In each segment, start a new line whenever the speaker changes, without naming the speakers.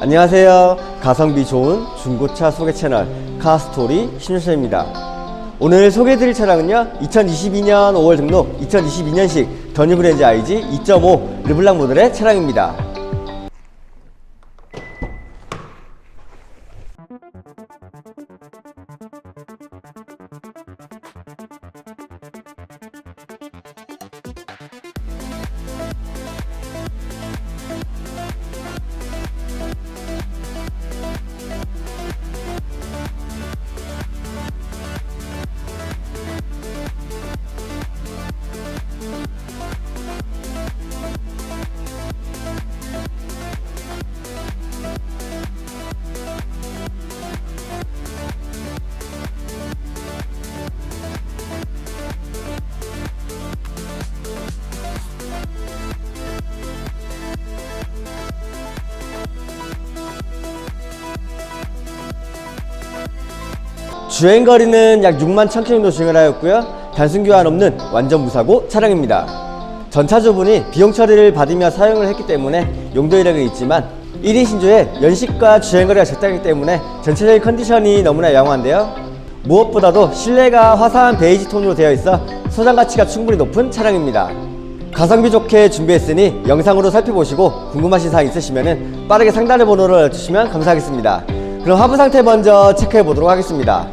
안녕하세요. 가성비 좋은 중고차 소개 채널 카스토리 신유철입니다. 오늘 소개해드릴 차량은요, 2022년 5월 등록, 2022년식 더뉴 브랜드 IG 2.5 르블랑 모델의 차량입니다. 주행 거리는 약 6만 1000km 정도 주행을 하였고요. 단순 교환 없는 완전 무사고 차량입니다. 전차주분이 비용 처리를 받으며 사용을 했기 때문에 용도 이력은 있지만 1인 신조에 연식과 주행 거리가 적당하기 때문에 전체적인 컨디션이 너무나 양호한데요. 무엇보다도 실내가 화사한 베이지 톤으로 되어 있어 소장 가치가 충분히 높은 차량입니다. 가성비 좋게 준비했으니 영상으로 살펴보시고 궁금하신 사항 있으시면 빠르게 상단의 번호를 주시면 감사하겠습니다. 그럼 하부 상태 먼저 체크해 보도록 하겠습니다.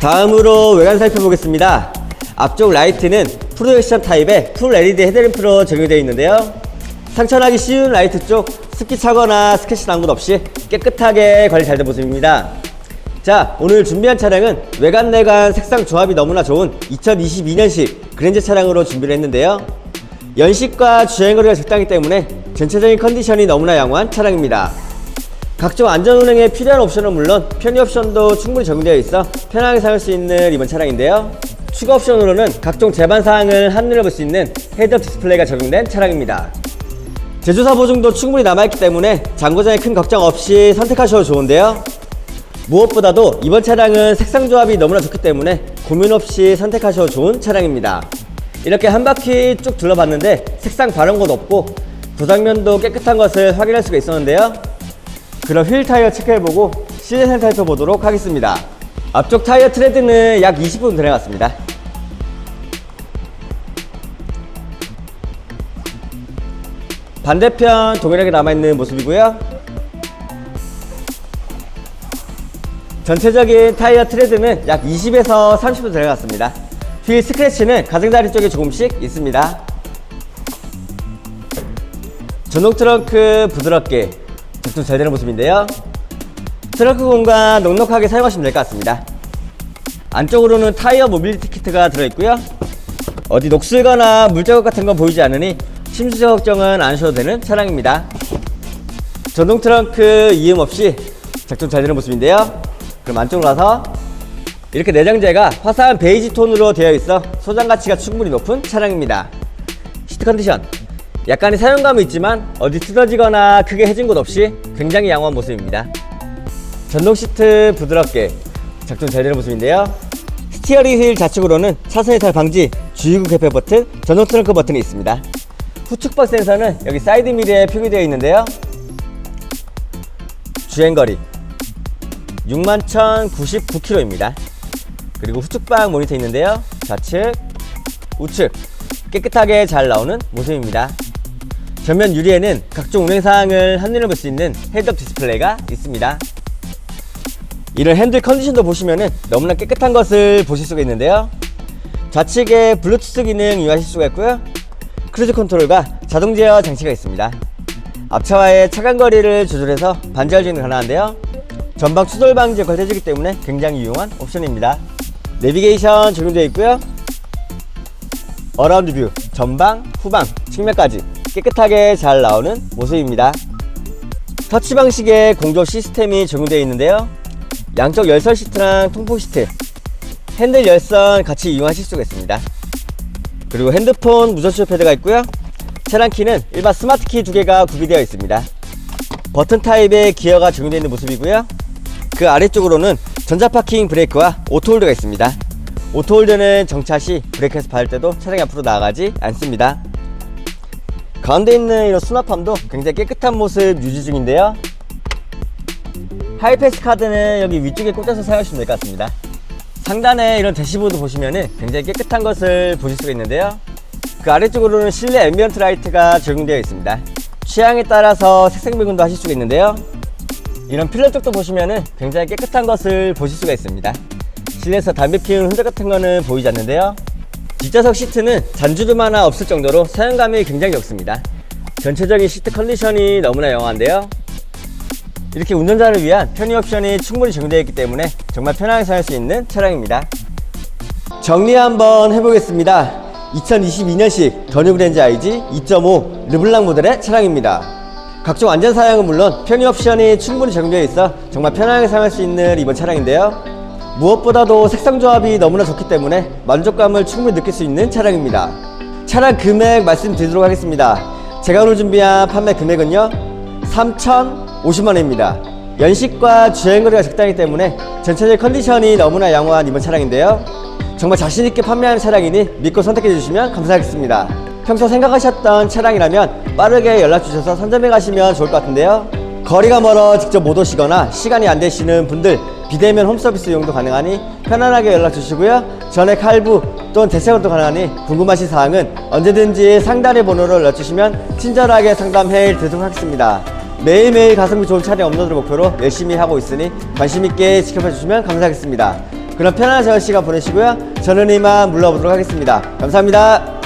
다음으로 외관 살펴보겠습니다. 앞쪽 라이트는 프로젝션 타입의 풀 LED 헤드램프로 적용되어 있는데요. 상처나기 쉬운 라이트 쪽 습기 차거나 스케치 난 곳 없이 깨끗하게 관리 잘된 모습입니다. 자, 오늘 준비한 차량은 외관 내관 색상 조합이 너무나 좋은 2022년식 그랜저 차량으로 준비를 했는데요. 연식과 주행거리가 적당하기 때문에 전체적인 컨디션이 너무나 양호한 차량입니다. 각종 안전 운행에 필요한 옵션은 물론 편의 옵션도 충분히 적용되어 있어 편하게 사용할 수 있는 이번 차량인데요. 추가 옵션으로는 각종 제반 사항을 한눈에 볼 수 있는 헤드업 디스플레이가 적용된 차량입니다. 제조사 보증도 충분히 남아있기 때문에 장고장에 큰 걱정 없이 선택하셔도 좋은데요. 무엇보다도 이번 차량은 색상 조합이 너무나 좋기 때문에 고민 없이 선택하셔도 좋은 차량입니다. 이렇게 한 바퀴 쭉 둘러봤는데 색상 바른 곳 없고 도장면도 깨끗한 것을 확인할 수가 있었는데요. 그럼 휠 타이어 체크해보고 시즌 살펴보도록 하겠습니다. 앞쪽 타이어 트레드는 약 20분 들어갔습니다. 반대편 동일하게 남아있는 모습이고요. 전체적인 타이어 트레드는 약 20에서 30분 들어갔습니다. 휠 스크래치는 가장자리 쪽에 조금씩 있습니다. 전동 트렁크 부드럽게 작동 잘 되는 모습인데요. 트렁크 공간 넉넉하게 사용하시면 될 것 같습니다. 안쪽으로는 타이어 모빌리티 키트가 들어있고요. 어디 녹슬거나 물자국 같은 건 보이지 않으니 침수자 걱정은 안 하셔도 되는 차량입니다. 전동 트렁크 이음 없이 작동 잘 되는 모습인데요. 그럼 안쪽으로 가서 이렇게 내장재가 화사한 베이지 톤으로 되어 있어 소장 가치가 충분히 높은 차량입니다. 시트 컨디션 약간의 사용감은 있지만 어디 뜯어지거나 크게 해진 곳 없이 굉장히 양호한 모습입니다. 전동 시트 부드럽게 작동 잘 되는 모습인데요. 스티어링 휠 좌측으로는 차선 이탈 방지 주유구 개폐 버튼, 전동 트렁크 버튼이 있습니다. 후측방 센서는 여기 사이드 미러에 표기되어 있는데요. 주행거리 61,099km입니다. 그리고 후측방 모니터 있는데요. 좌측, 우측 깨끗하게 잘 나오는 모습입니다. 전면 유리에는 각종 운행 사항을 한눈에 볼 수 있는 헤드업 디스플레이가 있습니다. 이런 핸들 컨디션도 보시면은 너무나 깨끗한 것을 보실 수가 있는데요. 좌측에 블루투스 기능 이용하실 수가 있고요. 크루즈 컨트롤과 자동 제어 장치가 있습니다. 앞차와의 차간 거리를 조절해서 반지할 주행이 가능한데요. 전방 추돌 방지에 걸쳐지기 때문에 굉장히 유용한 옵션입니다. 내비게이션 적용되어 있고요. 어라운드 뷰, 전방, 후방, 측면까지 깨끗하게 잘 나오는 모습입니다. 터치 방식의 공조 시스템이 적용되어 있는데요. 양쪽 열선 시트랑 통풍 시트, 핸들 열선 같이 이용하실 수가 있습니다. 그리고 핸드폰 무선쇼 패드가 있고요. 차량 키는 일반 스마트 키 두 개가 구비되어 있습니다. 버튼 타입의 기어가 적용되어 있는 모습이고요. 그 아래쪽으로는 전자 파킹 브레이크와 오토홀드가 있습니다. 오토홀드는 정차 시 브레이크에서 밟을 때도 차량이 앞으로 나가지 않습니다. 가운데 있는 이런 수납함도 굉장히 깨끗한 모습 유지 중인데요. 하이패스 카드는 여기 위쪽에 꽂아서 사용하시면 될 것 같습니다. 상단에 이런 대시보드 보시면은 굉장히 깨끗한 것을 보실 수가 있는데요. 그 아래쪽으로는 실내 앰비언트 라이트가 적용되어 있습니다. 취향에 따라서 색상 배분도 하실 수가 있는데요. 이런 필러 쪽도 보시면은 굉장히 깨끗한 것을 보실 수가 있습니다. 실내에서 담배 피우는 흔적 같은 거는 보이지 않는데요. 뒷좌석 시트는 잔주름 하나 없을 정도로 사용감이 굉장히 좋습니다. 전체적인 시트 컨디션이 너무나 영한데요. 이렇게 운전자를 위한 편의 옵션이 충분히 적용되어 있기 때문에 정말 편하게 사용할 수 있는 차량입니다. 정리 한번 해보겠습니다. 2022년식 더 뉴그랜저 IG 2.5 르블랑 모델의 차량입니다. 각종 안전 사양은 물론 편의 옵션이 충분히 적용되어 있어 정말 편하게 사용할 수 있는 이번 차량인데요. 무엇보다도 색상 조합이 너무나 좋기 때문에 만족감을 충분히 느낄 수 있는 차량입니다. 차량 금액 말씀드리도록 하겠습니다. 제가 오늘 준비한 판매 금액은요. 3,050만원입니다. 연식과 주행거리가 적당하기 때문에 전체적 컨디션이 너무나 양호한 이번 차량인데요. 정말 자신있게 판매하는 차량이니 믿고 선택해 주시면 감사하겠습니다. 평소 생각하셨던 차량이라면 빠르게 연락 주셔서 선점해 가시면 좋을 것 같은데요. 거리가 멀어 직접 못 오시거나 시간이 안 되시는 분들 비대면 홈서비스 이용도 가능하니 편안하게 연락 주시고요. 전액 할부 또는 대체금도 가능하니 궁금하신 사항은 언제든지 상단의 번호로 연락 주시면 친절하게 상담해 드리도록 하겠습니다. 매일매일 가성비 좋은 차량 업로드를 목표로 열심히 하고 있으니 관심 있게 지켜봐 주시면 감사하겠습니다. 그럼 편안한 저녁 시간 보내시고요. 저는 이만 물러보도록 하겠습니다. 감사합니다.